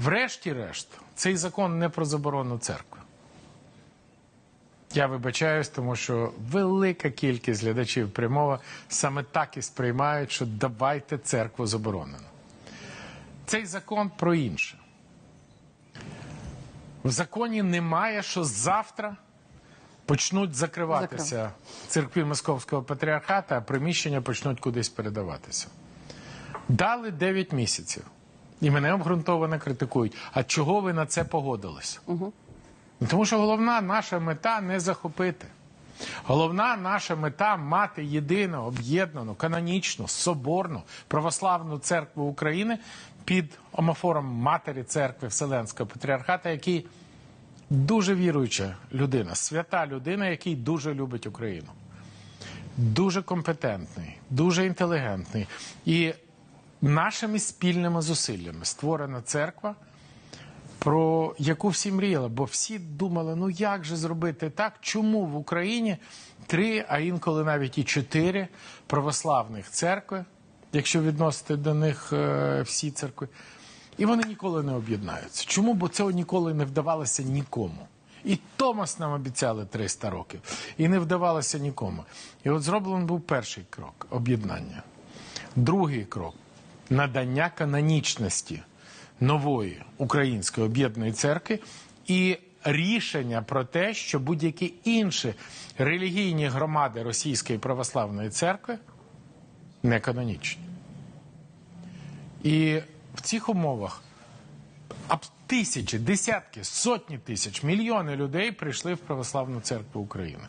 врешті-решт, цей закон не про заборону церкви. Я вибачаюсь, тому що велика кількість глядачів прямого саме так і сприймають, що давайте церкву заборонено. Цей закон про інше. В законі немає, що завтра почнуть закриватися церкві Московського патріархата, а приміщення почнуть кудись передаватися. Дали 9 місяців. І мене обґрунтовано критикують. А чого ви на це погодились? Ну, Тому що головна наша мета не захопити. Головна наша мета мати єдину, об'єднану, канонічну, соборну православну церкву України під омофором матері церкви Вселенського патріархата, який дуже віруюча людина, свята людина, який дуже любить Україну. Дуже компетентний, дуже інтелігентний. І нашими спільними зусиллями створена церква, про яку всі мріяли, бо всі думали, ну як же зробити так, чому в Україні три, а інколи навіть і чотири православних церкви, якщо відносити до них е, всі церкви, і вони ніколи не об'єднаються. Чому? Бо цього ніколи не вдавалося нікому. І Томас нам обіцяли 300 років, і не вдавалося нікому. І от зроблений був перший крок об'єднання. Другий крок надання канонічності нової української об'єднаної церкви і рішення про те, що будь-які інші релігійні громади Російської православної церкви не канонічні. І в цих умовах тисячі, десятки, сотні тисяч, мільйони людей прийшли в православну церкву України.